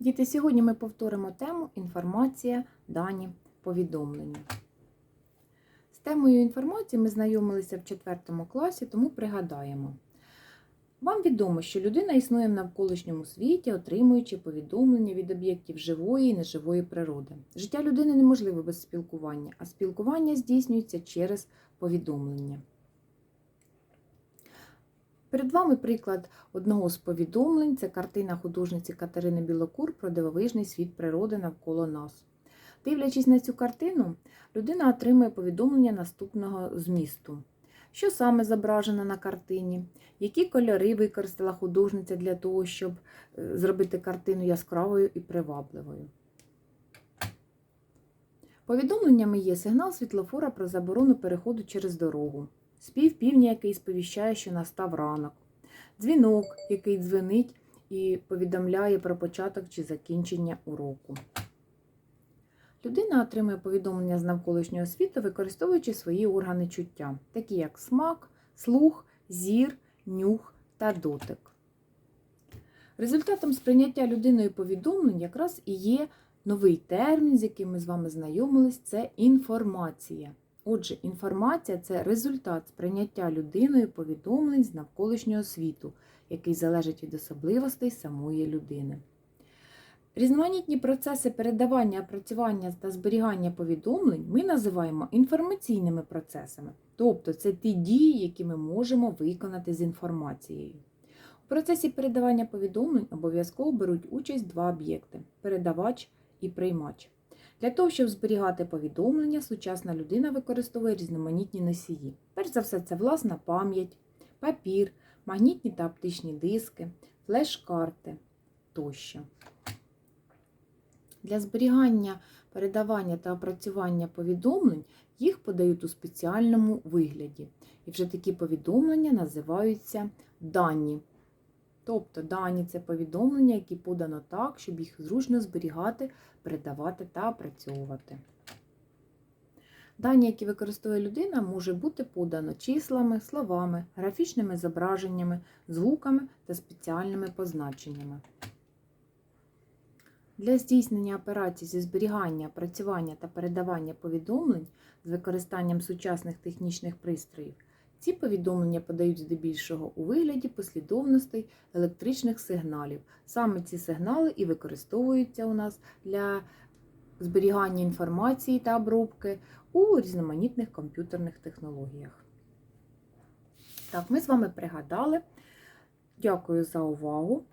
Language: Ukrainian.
Діти, сьогодні ми повторимо тему інформація, дані, повідомлення. З темою інформації ми знайомилися в 4 класі, тому пригадаємо. Вам відомо, що людина існує в навколишньому світі, отримуючи повідомлення від об'єктів живої і неживої природи. Життя людини неможливе без спілкування, а спілкування здійснюється через повідомлення. Перед вами приклад одного з повідомлень це картина художниці Катерини Білокур про дивовижний світ природи навколо нас. Дивлячись на цю картину, людина отримує повідомлення наступного змісту. Що саме зображено на картині, які кольори використала художниця для того, щоб е, зробити картину яскравою і привабливою. Повідомленнями є сигнал світлофора про заборону переходу через дорогу, спів півня, який сповіщає, що настав ранок, дзвінок, який дзвенить і повідомляє про початок чи закінчення уроку. Людина отримує повідомлення з навколишнього світу, використовуючи свої органи чуття, такі як смак, слух, зір, нюх та дотик. Результатом сприйняття людиною повідомлень якраз і є новий термін, з яким ми з вами знайомились, це інформація. Отже, інформація це результат сприйняття людиною повідомлень з навколишнього світу, який залежить від особливостей самої людини. Різноманітні процеси передавання, опрацювання та зберігання повідомлень ми називаємо інформаційними процесами, тобто це ті дії, які ми можемо виконати з інформацією. У процесі передавання повідомлень обов'язково беруть участь два об'єкти передавач і приймач. Для того, щоб зберігати повідомлення, сучасна людина використовує різноманітні носії. Перш за все, це власна пам'ять, папір, магнітні та оптичні диски, флеш-карти тощо. Для зберігання, передавання та опрацювання повідомлень їх подають у спеціальному вигляді. І вже такі повідомлення називаються дані. Тобто дані це повідомлення, які подано так, щоб їх зручно зберігати, передавати та опрацьовувати. Дані, які використовує людина, може бути подано числами, словами, графічними зображеннями, звуками та спеціальними позначеннями. Для здійснення операцій зі зберігання, опрацювання та передавання повідомлень з використанням сучасних технічних пристроїв ці повідомлення подають здебільшого у вигляді послідовностей електричних сигналів. Саме ці сигнали і використовуються у нас для зберігання інформації та обробки у різноманітних комп'ютерних технологіях. Так, ми з вами пригадали. Дякую за увагу.